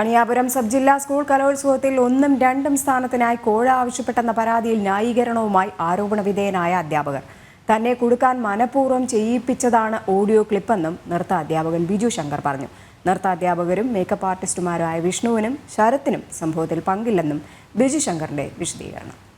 Kaniyapuram sub ജില്ലാ school കലോത്സവത്തിൽ ഒന്നും രണ്ടും സ്ഥാനത്തിനായി കോഴ ആവശ്യപ്പെട്ടെന്ന പരാതിയിൽ ന്യായീകരണവുമായി ആരോപണ വിധേയനായ അധ്യാപകർ. തന്നെ കൊടുക്കാൻ മനഃപൂർവം ചെയ്യിപ്പിച്ചതാണ് ഓഡിയോ ക്ലിപ്പെന്നും നൃത്ത അധ്യാപകൻ ബിജു ശങ്കർ പറഞ്ഞു. നൃത്ത അധ്യാപകരും മേക്കപ്പ് ആർട്ടിസ്റ്റുമാരായ വിഷ്ണുവിനും ശരത്തിനും സംഭവത്തിൽ പങ്കില്ലെന്നും ബിജു ശങ്കറിന്റെ വിശദീകരണം.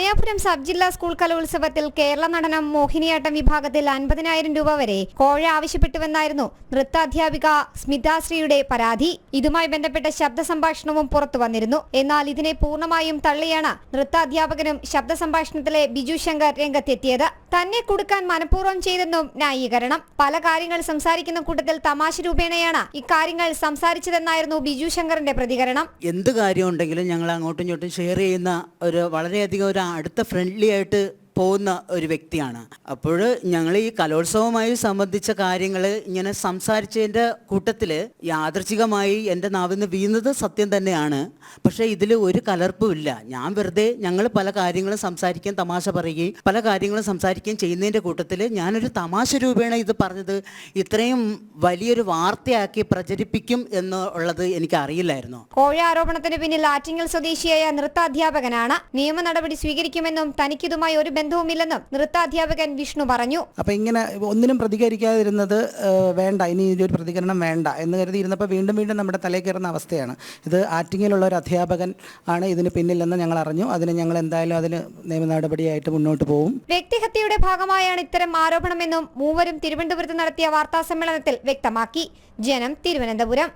കണിയാപുരം സബ് ജില്ലാ സ്കൂൾ കലോത്സവത്തിൽ കേരള നടനം മോഹിനിയാട്ടം വിഭാഗത്തിൽ അൻപതിനായിരം രൂപ വരെ കോഴ ആവശ്യപ്പെട്ടുവെന്നായിരുന്നു നൃത്താധ്യാപിക സ്മിതാശ്രീയുടെ പരാതി. ഇതുമായി ബന്ധപ്പെട്ട ശബ്ദ സംഭാഷണവും പുറത്തു വന്നിരുന്നു. എന്നാൽ ഇതിനെ പൂർണമായും തള്ളിയാണ് നൃത്താധ്യാപകനും ശബ്ദ സംഭാഷണത്തിലെ ബിജു ശങ്കർ രംഗത്തെത്തിയത്. തന്നെ കൊടുക്കാൻ മനഃപൂർവം ചെയ്തെന്നും ന്യായീകരണം. പല കാര്യങ്ങൾ സംസാരിക്കുന്ന കൂട്ടത്തിൽ തമാശ രൂപേണയാണ് ഇക്കാര്യങ്ങൾ സംസാരിച്ചതെന്നായിരുന്നു ബിജു ശങ്കറിന്റെ പ്രതികരണം. എന്ത് കാര്യം ഉണ്ടെങ്കിലും ഞങ്ങൾ അങ്ങോട്ടും ഇങ്ങോട്ടും ഷെയർ ചെയ്യുന്ന ഒരു വളരെയധികം ഒരു അടുത്ത ഫ്രണ്ട്ലി ആയിട്ട് പോകുന്ന ഒരു വ്യക്തിയാണ്. അപ്പോൾ ഞങ്ങൾ ഈ കലോത്സവമായി സംബന്ധിച്ച കാര്യങ്ങൾ ഇങ്ങനെ സംസാരിച്ചതിന്റെ കൂട്ടത്തിൽ യാദർച്ഛികമായി എന്റെ നാവിൽ നിന്ന് വീഴുന്നത് സത്യം തന്നെയാണ്. പക്ഷേ ഇതിൽ ഒരു കലർപ്പുമില്ല ഞാൻ വെറുതെ ഞങ്ങൾ പല കാര്യങ്ങളും സംസാരിക്കുകയും തമാശ പറയുകയും പല കാര്യങ്ങളും സംസാരിക്കുകയും ചെയ്യുന്നതിന്റെ കൂട്ടത്തിൽ ഞാനൊരു തമാശ രൂപേണ ഇത് പറഞ്ഞത് ഇത്രയും വലിയൊരു വാർത്തയാക്കി പ്രചരിപ്പിക്കും എന്നുള്ളത് എനിക്ക് അറിയില്ലായിരുന്നു. കോഴ ആരോപണത്തിന് പിന്നിൽ ആറ്റിങ്ങൽ സ്വദേശിയായ നൃത്താധ്യാപകനാണ്. നിയമ നടപടി സ്വീകരിക്കുമെന്നും തനിക്കിതുമായി ഒരു ബന്ധവുമില്ലെന്നും നൃത്താധ്യാപകൻ വിഷ്ണു പറഞ്ഞു. അപ്പൊ ഇങ്ങനെ ഒന്നിനും പ്രതികരിക്കാതിരുന്നത് വേണ്ട. ഇനി ഇതൊരു പ്രതികരണം വേണ്ട എന്ന് കരുതിയിരുന്നപ്പോൾ വീണ്ടും വീണ്ടും നമ്മുടെ തലയിൽ കയറുന്ന അവസ്ഥയാണ്. ഇത് ആറ്റിങ്ങിലുള്ള ഒരു അധ്യാപകൻ ആണ് ഇതിന് പിന്നിലെന്ന് ഞങ്ങൾ അറിഞ്ഞു. അതിന് ഞങ്ങൾ എന്തായാലും അതിന് നിയമ നടപടിയായിട്ട് മുന്നോട്ട് പോകും വ്യക്തിഹത്യയുടെ ഭാഗമായാണ് ഇത്തരം ആരോപണമെന്നും മൂവരും തിരുവനന്തപുരത്ത് നടത്തിയ വാർത്താ സമ്മേളനത്തിൽ വ്യക്തമാക്കി. ജനം തിരുവനന്തപുരം.